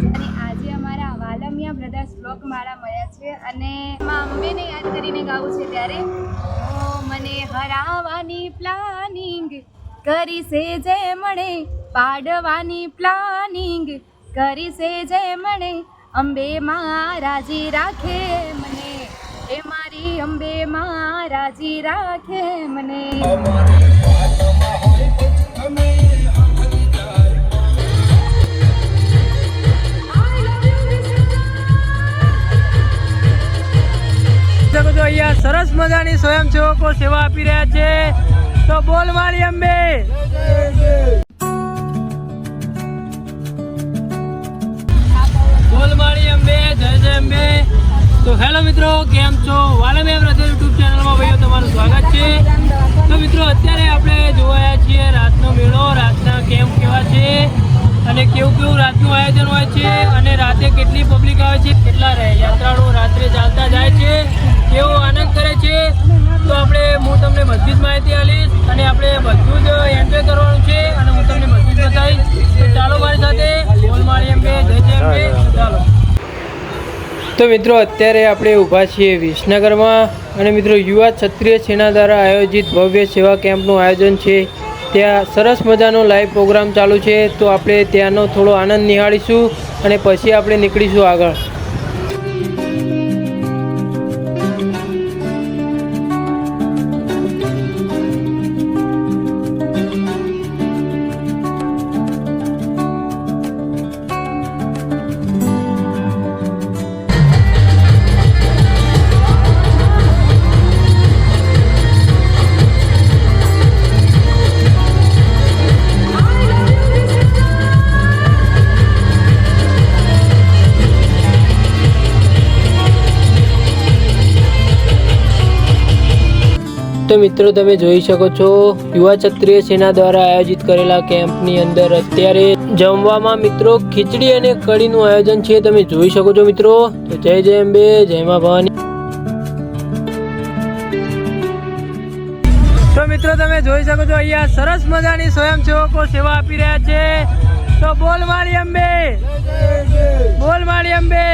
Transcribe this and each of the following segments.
અને આજે અમારા વાલમિયા બ્રધર્સ બ્લોક મારા મળ્યા છે અને માં અંબેને યાદ કરીને ગાવું છે ત્યારે. ઓ મને હરાવવાની પ્લાનિંગ કરી છે જે મળે પાડવાની પ્લાનિંગ કરી છે જે મળે અંબે માં રાજી રાખે મને. એ મારી અંબે માં રાજી રાખે મને. સરસ મજાની સ્વયંસેવકો સેવા આપી રહ્યા છે. તો બોલ મારી અંબે. બોલ મારી અંબે, જય જય અંબે. તો હેલો મિત્રો, કેમ છો? વાલમે બ્રધર યુટ્યુબ ચેનલમાં ભાઈઓ, તમારું સ્વાગત છે. તો મિત્રો, અત્યારે આપણે જોવાયા છીએ રાતનો મેળો, રાતના કેમ્પ કેવા છે અને કેવું કેવું રાતનું આયોજન હોય જ માહિતી આપીશ અને આપણે બધું જ એન્જોય કરવાનું છે અને હું તમને બધું જ બતાવીશ. ચાલો મારી સાથે બોલ મારી એમ જય જય અંબે ચાલો. તો મિત્રો, અત્યારે આપણે ઊભા છીએ વિસનગરમાં અને મિત્રો, યુવા ક્ષત્રિય સેના દ્વારા આયોજિત ભવ્ય સેવા કેમ્પનું આયોજન છે. ત્યાં સરસ મજાનો લાઈવ પ્રોગ્રામ ચાલુ છે. તો આપણે ત્યાંનો થોડો આનંદ નિહાળીશું અને પછી આપણે નીકળીશું આગળ. તો મિત્રો તમે જોઈ શકો છો યુવા ક્ષત્રિય સેના દ્વારા આયોજિત કરેલા કેમ્પની અંદર અત્યારે જમવામાં મિત્રો ખીચડી અને કઢીનું આયોજન છે તમે જોઈ શકો છો મિત્રો. તો જય જય અંબે જય મા ભવાની. તો મિત્રો તમે જોઈ શકો છો અહીંયા સરસ મજાની સ્વયંસેવકો સેવા આપી રહ્યા છે. તો બોલ મારી અંબે. બોલ મારી અંબે.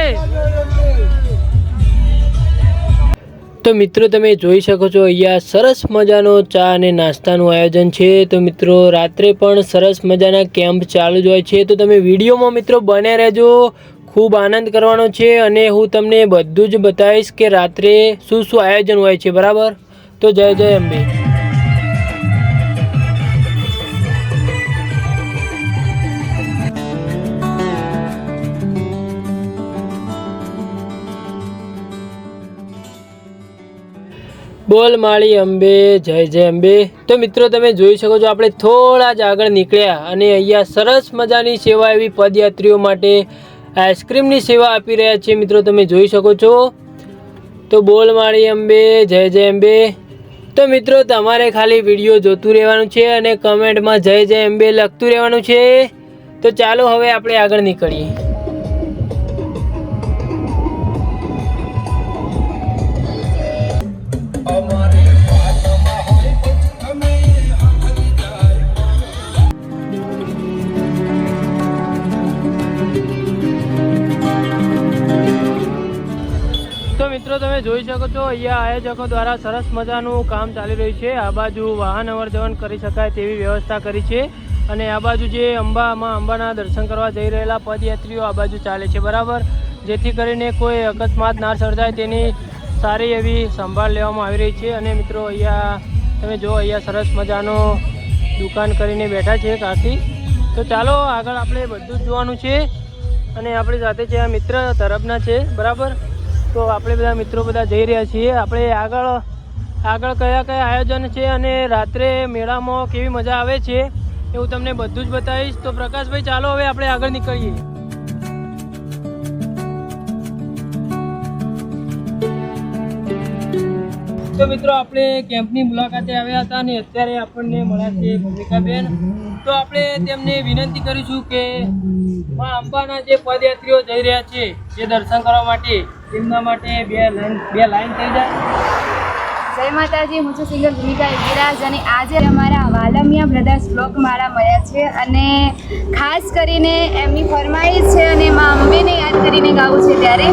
તો મિત્રો તમે જોઈ શકો છો, અહીંયા સરસ મજાનો ચા અને નાસ્તાનું આયોજન છે. તો મિત્રો, રાત્રે પણ સરસ મજાના કેમ્પ ચાલુ જ હોય છે. તો તમે વિડીયોમાં મિત્રો બને રહેજો. ખૂબ આનંદ કરવાનો છે અને હું તમને બધું જ બતાવીશ કે રાત્રે શું શું આયોજન હોય છે, બરાબર? તો જય જય અંબે. બોલ માળી અંબે, જય જય અંબે. તો મિત્રો, તમે જોઈ શકો છો, આપણે થોડા જ આગળ નીકળ્યા અને અહીંયા સરસ મજાની સેવા એવી પદયાત્રીઓ માટે આઈસ્ક્રીમની સેવા આપી રહ્યા છે મિત્રો, તમે જોઈ શકો છો. તો બોલ માળી અંબે, જય જય અંબે. તો મિત્રો, તમારે ખાલી વીડિયો જોતું રહેવાનું છે અને કમેન્ટમાં જય જય અંબે લખતું રહેવાનું છે. તો ચાલો, હવે આપણે આગળ નીકળીએ. તો મિત્રો તમે જોઈ શકો છો, અહીંયા આયોજકો દ્વારા સરસ મજાનું કામ ચાલી રહ્યું છે. આ બાજુ વાહન અવર કરી શકાય તેવી વ્યવસ્થા કરી છે. અને આ બાજુ જે અંબામાં અંબાના દર્શન કરવા જઈ રહેલા પદયાત્રીઓ આ બાજુ ચાલે છે, બરાબર? જેથી કરીને કોઈ અકસ્માત ના સર્જાય તેની સારી એવી સંભાળ લેવામાં આવી રહી છે. અને મિત્રો અહીંયા તમે જો અહીંયા સરસ મજાનો દુકાન કરીને બેઠા છે કાકી. તો ચાલો આગળ આપણે બધું જ જોવાનું છે. અને આપણી સાથે છે આ મિત્ર તરફના છે, બરાબર? તો આપણે બધા મિત્રો બધા જઈ રહ્યા છીએ. આપણે આગળ આગળ કયા કયા આયોજન છે અને રાત્રે મેળામાં કેવી મજા આવે છે એવું તમને બધું જ બતાવીશ. તો પ્રકાશભાઈ, ચાલો હવે આપણે આગળ નીકળીએ. તો મિત્રો, આપણે કેમ્પની મુલાકાતે આવ્યા હતા અને અત્યારે આપણને મળ્યા છે ભૂમિકાબેન. તો આપણે તેમને વિનંતી કરીશું કે માં અંબાના જે પદયાત્રીઓ જઈ રહ્યા છે, જે દર્શન કરવા માટે તેમના માટે બે લાઈન બે લાઈન થઈ જાય. જય માતાજી, હું છું સિંગર ભૂમિકા યુવરાજ અને આજે અમારા વાલમિયા બ્રધર્સ બ્લોક મારા મળ્યા છે અને ખાસ કરીને એમની ફરમાઈશ છે અને મા અંબેને યાદ કરીને ગાવું છે ત્યારે.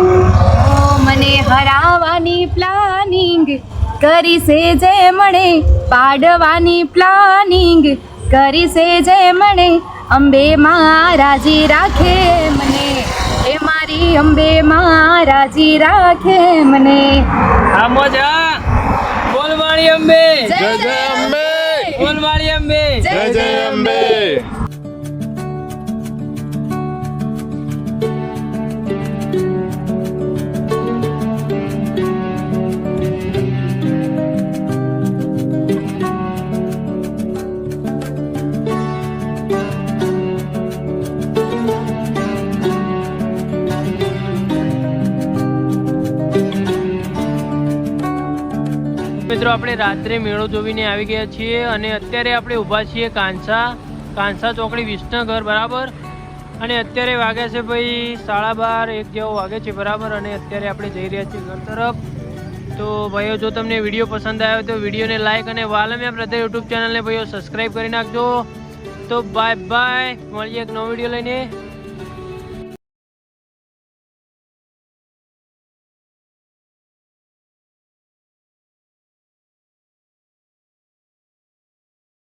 મને હરાવવાની પ્લાનિંગ કરી છે જે મણે પાડવાની પ્લાનિંગ કરી છે જે મણે અંબે માં રાજી રાખે મને. મારી અંબે માં રાજી રાખે મને. આ મોજા. બોલ અંબે. જય જય અંબે. બોલ અંબે. જય જય અંબે. મિત્રો, આપણે રાત્રે મેળો જોવીને આવી ગયા છીએ અને અત્યારે આપણે ઊભા છીએ કાંસા કાંસા ચોકડી વિસનગર, બરાબર? અને અત્યારે વાગ્યા છે ભાઈ સાડા બાર, એક જેવો વાગે છે, બરાબર? અને અત્યારે આપણે જઈ રહ્યા છીએ ઘર તરફ. તો ભાઈઓ, જો તમને વીડિયો પસંદ આવ્યો તો વિડીયોને લાઈક અને વાલમ્યા બ્રધર યુટ્યુબ ચેનલને ભાઈઓ સબસ્ક્રાઈબ કરી નાખજો. તો બાય બાય, મળીએ એક નવો વીડિયો લઈને.